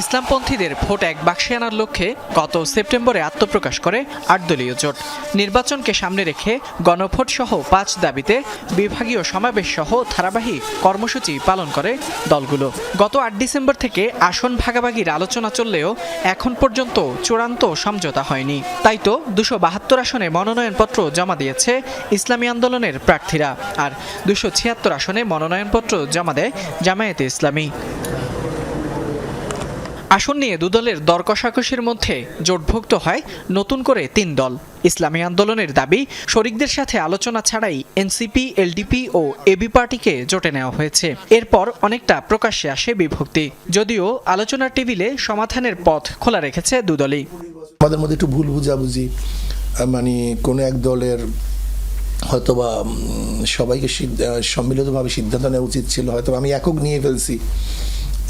ইসলামপন্থীদের vote এক বাক্সে আনার লক্ষ্যে গত সেপ্টেম্বরে আত্মপ্রকাশ করে আট দলীয় জোট। নির্বাচনকে সামনে রেখে গণভোট সহ পাঁচ দাবিতে বিভাগীয় সমাবেশ সহ ধারাবাহিক কর্মসূচি পালন করে দলগুলো। গত আট ডিসেম্বর থেকে আসন ভাগাভাগির আলোচনা চললেও এখন পর্যন্ত চূড়ান্ত সমঝোতা হয়নি। তাই তো দুশো বাহাত্তর আসনে মনোনয়নপত্র জমা দিয়েছে ইসলামী আন্দোলনের প্রার্থীরা। আর দুশো ছিয়াত্তর আসনে মনোনয়নপত্র জমা দেয় জামায়াতে ইসলামী। আসন নিয়ে দুদলের দর মধ্যে জোটভুক্ত হয় নতুন করে তিন দল। ইসলামী আন্দোলনের দাবি শরিকদের সাথে আলোচনা ছাড়াই এনসিপি এলডিপি ও এবি পার্টিকে জোটে নেওয়া হয়েছে। এরপর অনেকটা প্রকাশ্যে আসে বিভক্তি। যদিও আলোচনার টেবিলে সমাধানের পথ খোলা রেখেছে দুদলই। আমাদের মধ্যে একটু ভুল বুঝাবুঝি মানে কোনো এক দলের হয়তোবা উম, সবাইকে সম্মিলিতভাবে সিদ্ধান্ত নেওয়া উচিত ছিল হয়তো আমি একক নিয়ে ফেলছি।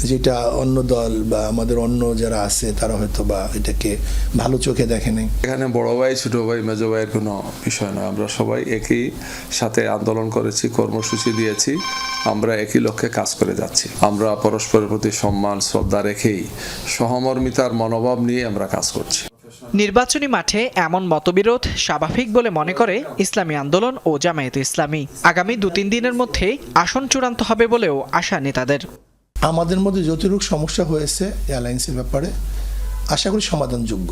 যেটা অন্য দল বা আমাদের অন্য যারা আছে তারা হয়তো বা এটাকে ভালো চোখে দেখে নাই। এখানে বড় ভাই ছোট ভাই মেজ ভাইয়ের কোনো বিষয় নয় আমরা সবাই একই সাথে আন্দোলন করেছি কর্মসূচি দিয়েছি। আমরা একই লক্ষ্যে কাজ করে যাচ্ছি। আমরা পরস্পরের প্রতি সম্মান শ্রদ্ধা রেখেই সহমর্মিতার মনোভাব নিয়ে আমরা কাজ করছি। নির্বাচনী মাঠে এমন মতবিরোধ স্বাভাবিক বলে মনে করে ইসলামী আন্দোলন ও জামায়াতে ইসলামী। আগামী দু তিন দিনের মধ্যে আসন চূড়ান্ত হবে বলেও আশা নেতাদের। আমাদের মধ্যে যতটুকু সমস্যা হয়েছে এয়ারলাইন্সের ব্যাপারে, আশা করি সমাধানযোগ্য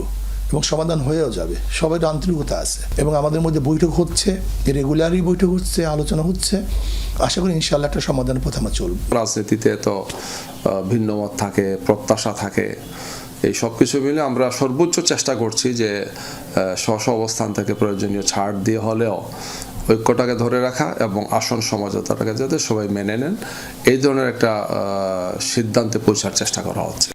এবং সমাধান হয়েও যাবে। সবাই তো আন্তরিকতা আছে এবং আমাদের মধ্যে বৈঠক হচ্ছে, রেগুলারই বৈঠক হচ্ছে, আলোচনা হচ্ছে। আশা করি ইনশাল্লাহ একটা সমাধানের পথে আমরা চলবো। রাজনীতিতে তো ভিন্ন মত থাকে, প্রত্যাশা থাকে। এই সব কিছু মিলে আমরা সর্বোচ্চ চেষ্টা করছি যে স্ব অবস্থান থেকে প্রয়োজনীয় ছাড় দিয়ে হলেও ঐক্যটাকে ধরে রাখা এবং আসন সমঝোতাটাকে যাতে সবাই মেনে নেন এই ধরনের একটা আহ, সিদ্ধান্তে পৌঁছার চেষ্টা করা হচ্ছে।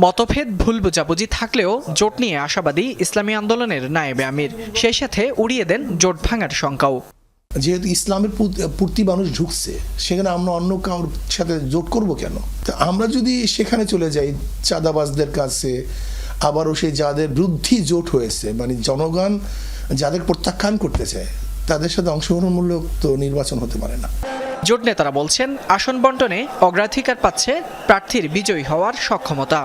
মতভেদ ভুল বোঝাবুঝি থাকলেও জোট নিয়ে আশাবাদী ইসলামী আন্দোলনের নায়েবে আমির সেই সাথে উড়িয়ে দেন জোট ভাঙার শঙ্কাও। যেহেতু ইসলামের প্রতি- প্রতি মানুষ ঢুকছে সেখানে আমরা অন্য কারোর সাথে জোট করব কেন? তো আমরা যদি সেখানে চলে যাই চাঁদাবাজদের কাছে আবারও সেই যাদের বিরুদ্ধে জোট হয়েছে মানে জনগণ যাদের প্রত্যাখ্যান করতে চায় তাদের সাথে অংশগ্রহণমূলক তো নির্বাচন হতে পারে না। জোট নেতারা বলছেন, আসন বন্টনে অগ্রাধিকার পাচ্ছে প্রার্থীর বিজয়ী হওয়ার সক্ষমতা।